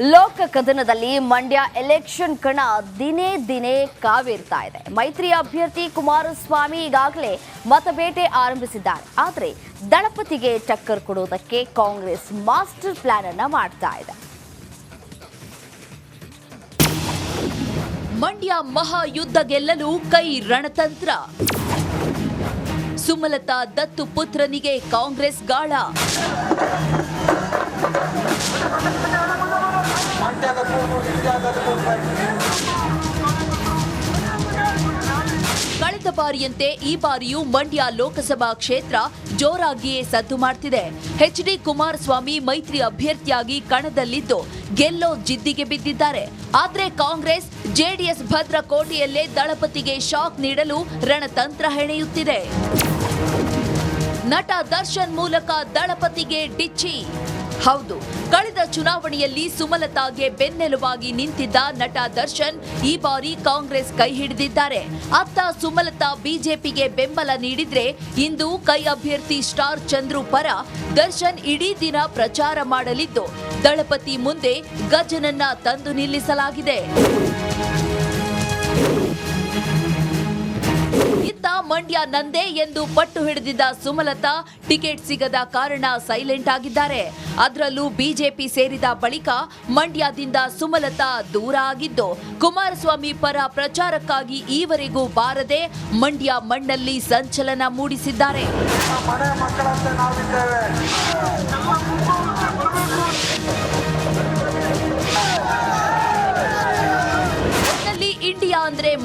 ಲೋಕ ಕದನದಲ್ಲಿ ಮಂಡ್ಯ ಎಲೆಕ್ಷನ್ ಕಣ ದಿನೇ ದಿನೇ ಕಾವೇರ್ತಾ ಇದೆ. ಮೈತ್ರಿ ಅಭ್ಯರ್ಥಿ ಕುಮಾರಸ್ವಾಮಿ ಈಗಾಗಲೇ ಮತಬೇಟೆ ಆರಂಭಿಸಿದ್ದಾರೆ. ಆದರೆ ದಳಪತಿಗೆ ಟಕ್ಕರ್ ಕೊಡುವುದಕ್ಕೆ ಕಾಂಗ್ರೆಸ್ ಮಾಸ್ಟರ್ ಪ್ಲಾನ್ ಅನ್ನ ಮಾಡ್ತಾ ಇದೆ. ಮಂಡ್ಯ ಮಹಾಯುದ್ಧ ಗೆಲ್ಲಲು ಕೈ ರಣತಂತ್ರ. ಸುಮಲತಾ ದತ್ತು ಪುತ್ರನಿಗೆ ಕಾಂಗ್ರೆಸ್ ಗಾಳ. ಕಳೆದ ಬಾರಿಯಂತೆ ಈ ಬಾರಿಯೂ ಮಂಡ್ಯ ಲೋಕಸಭಾ ಕ್ಷೇತ್ರ ಜೋರಾಗಿಯೇ ಸದ್ದು ಮಾಡ್ತಿದೆ. ಎಚ್ ಡಿ ಕುಮಾರಸ್ವಾಮಿ ಮೈತ್ರಿ ಅಭ್ಯರ್ಥಿಯಾಗಿ ಕಣದಲ್ಲಿದ್ದು ಗೆಲ್ಲೋ ಜಿದ್ದಿಗೆ ಬಿದ್ದಿದ್ದಾರೆ. ಆದ್ರೆ ಕಾಂಗ್ರೆಸ್, ಜೆಡಿಎಸ್ ಭದ್ರಕೋಟೆಯಲ್ಲೇ ದಳಪತಿಗೆ ಶಾಕ್ ನೀಡಲು ರಣತಂತ್ರ ಹೆಣೆಯುತ್ತಿದೆ. ನಟ ದರ್ಶನ್ ಮೂಲಕ ದಳಪತಿಗೆ ಡಿಚ್ಚಿ. ಹೌದು, ಕಳೆದ ಚುನಾವಣೆಯಲ್ಲಿ ಸುಮಲತಾಗೆ ಬೆನ್ನೆಲುಬಾಗಿ ನಿಂತಿದ್ದ ನಟ ದರ್ಶನ್ ಈ ಬಾರಿ ಕಾಂಗ್ರೆಸ್ ಕೈ ಹಿಡಿದಿದ್ದಾರೆ. ಅತ್ತ ಸುಮಲತಾ ಬಿಜೆಪಿಗೆ ಬೆಂಬಲ ನೀಡಿದ್ರೆ ಇಂದು ಕೈ ಅಭ್ಯರ್ಥಿ ಸ್ಟಾರ್ ಚಂದ್ರು ಪರ ದರ್ಶನ್ ಇಡೀ ದಿನ ಪ್ರಚಾರ ಮಾಡಲಿದ್ದು, ದಳಪತಿ ಮುಂದೆ ಗಜನನ್ನ ತಂದು ನಿಲ್ಲಿಸಲಾಗಿದೆ. ಮಂಡ್ಯ ನಂದೇ ಎಂದು ಪಟ್ಟು ಹಿಡಿದಿದ್ದ ಸುಮಲತಾ ಟಿಕೆಟ್ ಸಿಗದ ಕಾರಣ ಸೈಲೆಂಟ್ ಆಗಿದ್ದಾರೆ. ಅದರಲ್ಲೂ ಬಿಜೆಪಿ ಸೇರಿದ ಬಳಿಕ ಮಂಡ್ಯದಿಂದ ಸುಮಲತಾ ದೂರ ಆಗಿದ್ದು, ಕುಮಾರಸ್ವಾಮಿ ಪರ ಪ್ರಚಾರಕ್ಕಾಗಿ ಈವರೆಗೂ ಬಾರದೆ ಮಂಡ್ಯ ಮಣ್ಣಲ್ಲಿ ಸಂಚಲನ ಮೂಡಿಸಿದ್ದಾರೆ.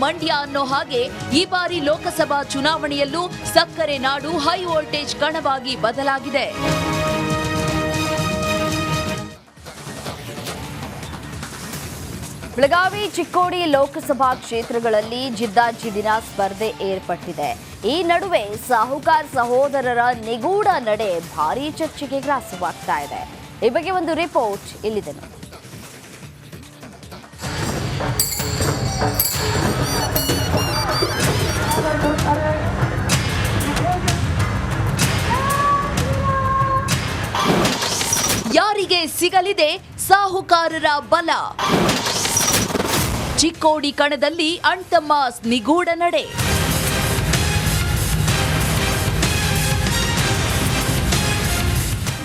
ಮಂಡ್ಯ ಅನ್ನೋ ಹಾಗೆ ಈ ಬಾರಿ ಲೋಕಸಭಾ ಚುನಾವಣೆಯಲ್ಲೂ ಸಕ್ಕರೆ ನಾಡು ಹೈ ವೋಲ್ಟೇಜ್ ಕಣವಾಗಿ ಬದಲಾಗಿದೆ. ಬೆಳಗಾವಿ, ಚಿಕ್ಕೋಡಿ ಲೋಕಸಭಾ ಕ್ಷೇತ್ರಗಳಲ್ಲಿ ಜಿದ್ದಾಜಿದ್ದಿನ ಸ್ಪರ್ಧೆ ಏರ್ಪಟ್ಟಿದೆ. ಈ ನಡುವೆ ಸಾಹುಕಾರ್ ಸಹೋದರರ ನಿಗೂಢ ನಡೆ ಭಾರೀ ಚರ್ಚೆಗೆ ಗ್ರಾಸವಾಗ್ತಾ ಇದೆ. ಈ ಬಗ್ಗೆ ಒಂದು ರಿಪೋರ್ಟ್ ಇಲ್ಲಿದೆ ನೋಡಿ. ಯಾರಿಗೆ ಸಿಗಲಿದೆ ಸಾಹುಕಾರರ ಬಲ? ಚಿಕ್ಕೋಡಿ ಕಣದಲ್ಲಿ ಅಣ್ತಮ್ಮ ನಿಗೂಢ ನಡೆ.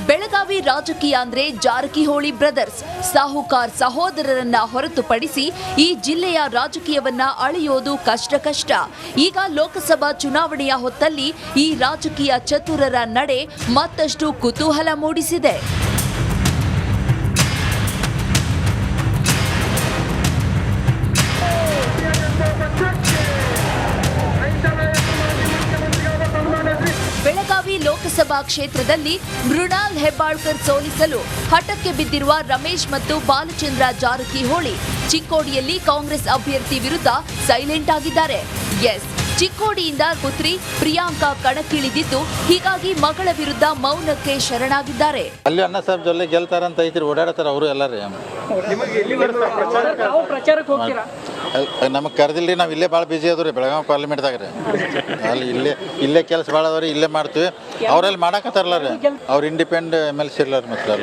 ಬೆಳಗಾವಿ ರಾಜಕೀಯ ಅಂದ್ರೆ ಜಾರಕಿಹೊಳಿ ಬ್ರದರ್ಸ್. ಸಾಹುಕಾರ್ ಸಹೋದರರನ್ನ ಹೊರತುಪಡಿಸಿ ಈ ಜಿಲ್ಲೆಯ ರಾಜಕೀಯವನ್ನ ಅಳೆಯೋದು ಕಷ್ಟ ಕಷ್ಟ. ಈಗ ಲೋಕಸಭಾ ಚುನಾವಣೆಯ ಹೊತ್ತಲ್ಲಿ ಈ ರಾಜಕೀಯ ಚತುರರ ನಡೆ ಮತ್ತಷ್ಟು ಕುತೂಹಲ ಮೂಡಿಸಿದೆ. ಲೋಕಸಭಾ ಕ್ಷೇತ್ರದಲ್ಲಿ ಮೃಣಾಲ್ ಹೆಬ್ಬಾಳ್ಕರ್ ಸೋಲಿಸಲು ಹಠಕ್ಕೆ ಬಿದ್ದಿರುವ ರಮೇಶ್ ಮತ್ತು ಬಾಲಚಂದ್ರ ಜಾರಕಿಹೊಳಿ ಚಿಕ್ಕೋಡಿಯಲ್ಲಿ ಕಾಂಗ್ರೆಸ್ ಅಭ್ಯರ್ಥಿ ವಿರುದ್ಧ ಸೈಲೆಂಟ್ ಆಗಿದ್ದಾರೆ. ಎಸ್. ಚಿಕ್ಕೋಡಿಯಿಂದ ಪುತ್ರಿ ಪ್ರಿಯಾಂಕಾ ಕಣಕ್ಕಿಳಿದಿದ್ದು, ಹೀಗಾಗಿ ಮಗಳ ವಿರುದ್ಧ ಮೌನಕ್ಕೆ ಶರಣಾಗಿದ್ದಾರೆ. ಅಲ್ಲಿ ಅಣ್ಣ ಸಾಹೇಬ್ ಜೊಲ್ಲೆ ಗೆಲ್ತಾರಂತ ಐತ್ರಿ ಓಡಾಡತಾರ ಅವರು ಎಲ್ಲಾರಿ ನಮಗ್ ಕರೆದಿಲ್ಲ ನಾವು ಇಲ್ಲೇ ಭಾಳ ಬಿಜಿ ಅದ್ರಿ ಬೆಳಗಾವಿ ಪಾರ್ಲಿಮೆಂಟ್ದಾಗ ರೀ. ಅಲ್ಲಿ ಇಲ್ಲೇ ಇಲ್ಲೇ ಕೆಲಸ ಭಾಳ ಅದಾವ ರೀ ಇಲ್ಲೇ ಮಾಡ್ತೀವಿ. ಅವರಲ್ಲಿ ಮಾಡಕತ್ತಾರಲ್ಲ ರೀ, ಅವ್ರು ಇಂಡಿಪೆಂಡ್ ಎಂ ಎಲ್ ಸಿ ಇಲ್ಲ ಮತ್ತೆ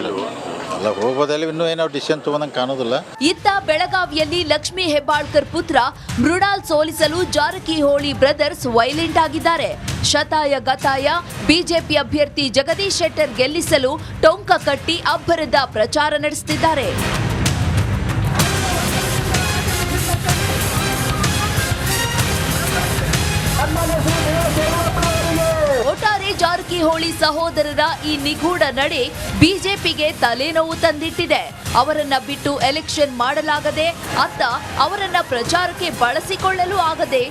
ಇತ್ತ ಬೆಳಗಾವಿಯಲ್ಲಿ ಲಕ್ಷ್ಮಿ ಹೆಬ್ಬಾಳ್ಕರ್ ಪುತ್ರ ಮೃಣಾಲ್ ಸೋಲಿಸಲು ಜಾರಕಿಹೊಳಿ ಬ್ರದರ್ಸ್ ವೈಲೆಂಟ್ ಆಗಿದ್ದಾರೆ. ಶತಾಯ ಗತಾಯ, ಬಿಜೆಪಿ ಅಭ್ಯರ್ಥಿ ಜಗದೀಶ್ ಶೆಟ್ಟರ್ ಗೆಲ್ಲಿಸಲು ಟೊಂಕ ಕಟ್ಟಿ ಅಬ್ಬರದ ಪ್ರಚಾರ ನಡೆಸುತ್ತಿದ್ದಾರೆ ಜಾರಕಿಹೊಳಿ ಸಹೋದರರ ಈ ನಿಗೂಢ ನಡೆ ಬಿಜೆಪಿಗೆ ತಲೆನೋವು ತಂದಿಟ್ಟಿದೆ. ಅವರನ್ನ ಬಿಟ್ಟು ಎಲೆಕ್ಷನ್ ಮಾಡಲಾಗದೆ ಅತ್ತ ಅವರನ್ನ ಪ್ರಚಾರಕ್ಕೆ ಬಳಸಿಕೊಳ್ಳಲು ಆಗದೆ